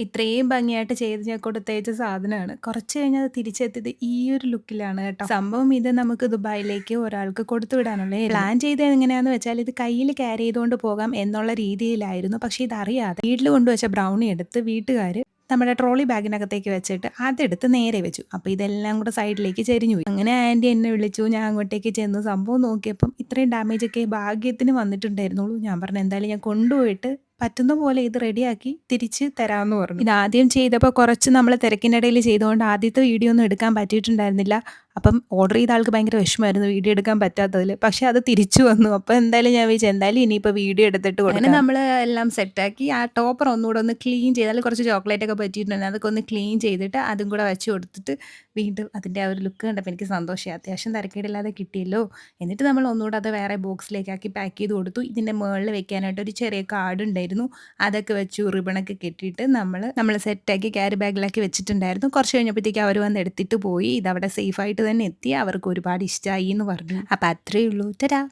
ഇത്രയും ഭംഗിയായിട്ട് ചെയ്ത് ഞാൻ കൊടുത്തയച്ച സാധനമാണ്. കുറച്ച് കഴിഞ്ഞ് അത് തിരിച്ചെത്തിയത് ഈ ഒരു ലുക്കിലാണ് കേട്ടോ. സംഭവം ഇത് നമുക്ക് ദുബായിലേക്ക് ഒരാൾക്ക് കൊടുത്തു വിടാനുള്ള പ്ലാൻ ചെയ്തത് എങ്ങനെയാന്ന് വെച്ചാൽ ഇത് കയ്യിൽ ക്യാരി ചെയ്തുകൊണ്ട് പോകാം എന്നുള്ള രീതിയിലായിരുന്നു. പക്ഷെ ഇതറിയാതെ വീട്ടിൽ കൊണ്ടുവച്ച ബ്രൗണി എടുത്ത് വീട്ടുകാർ നമ്മുടെ ട്രോളി ബാഗിനകത്തേക്ക് വെച്ചിട്ട് അതെടുത്ത് നേരെ വെച്ചു. അപ്പോൾ ഇതെല്ലാം കൂടെ സൈഡിലേക്ക് ചെരിഞ്ഞു പോയി. അങ്ങനെ ആന്റി എന്നെ വിളിച്ചു. ഞാൻ അങ്ങോട്ടേക്ക് ചെന്ന് സംഭവം നോക്കിയപ്പം ഇത്രയും ഡാമേജ് ഒക്കെ ഭാഗ്യത്തിന് വന്നിട്ടുണ്ടായിരുന്നുള്ളൂ. ഞാൻ പറഞ്ഞു എന്തായാലും ഞാൻ കൊണ്ടുപോയിട്ട് പറ്റുന്ന പോലെ ഇത് റെഡിയാക്കി തിരിച്ച് തരാമെന്ന് പറഞ്ഞു. ഇത് ആദ്യം ചെയ്തപ്പോൾ കുറച്ച് നമ്മൾ തിരക്കിനിടയിൽ ചെയ്തുകൊണ്ട് ആദ്യത്തെ വീഡിയോ ഒന്നും എടുക്കാൻ പറ്റിയിട്ടുണ്ടായിരുന്നില്ല. അപ്പം ഓർഡർ ചെയ്ത ആൾക്ക് ഭയങ്കര വിഷമമായിരുന്നു വീഡിയോ എടുക്കാൻ പറ്റാത്തതിൽ. പക്ഷേ അത് തിരിച്ചു വന്നു. അപ്പോൾ എന്തായാലും ഞാൻ വിചാരിച്ചു എന്തായാലും ഇനിയിപ്പോൾ വീഡിയോ എടുത്തിട്ട് കൊടുക്കാം. നമ്മൾ എല്ലാം സെറ്റാക്കി ആ ടോപ്പർ ഒന്നുകൂടെ ഒന്ന് ക്ലീൻ ചെയ്താൽ അതിൽ കുറച്ച് ചോക്ലേറ്റ് ഒക്കെ പറ്റിയിട്ടുണ്ടായിരുന്നു. അതൊക്കെ ഒന്ന് ക്ലീൻ ചെയ്തിട്ട് അതും കൂടെ വെച്ച് കൊടുത്തിട്ട് വീണ്ടും അതിന്റെ ആ ഒരു ലുക്ക് കണ്ടപ്പോൾ എനിക്ക് സന്തോഷമായി. അത്യാവശ്യം തിരക്കേടില്ലാതെ കിട്ടിയല്ലോ. എന്നിട്ട് നമ്മൾ ഒന്നുകൂടെ അത് വേറെ ബോക്സിലേക്കാക്കി പാക്ക് ചെയ്ത് കൊടുത്തു. ഇതിന്റെ മുകളിൽ വെക്കാനായിട്ട് ഒരു ചെറിയ കാർഡ് ഉണ്ടായിരുന്നു. അതൊക്കെ വെച്ചു റിബണൊക്കെ കെട്ടിയിട്ട് നമ്മൾ നമ്മൾ സെറ്റാക്കി ക്യാരി ബാഗിലാക്കി വെച്ചിട്ടുണ്ടായിരുന്നു. കുറച്ച് കഴിഞ്ഞപ്പോഴത്തേക്ക് അവർ വന്ന് എടുത്തിട്ട് പോയി. ഇതവിടെ സേഫായിട്ട് തന്നെ എത്തി. അവർക്ക് ഒരുപാട് ഇഷ്ടമായി എന്ന് പറഞ്ഞു. അപ്പം അത്രയേ ഉള്ളൂ. ടാറ്റാ.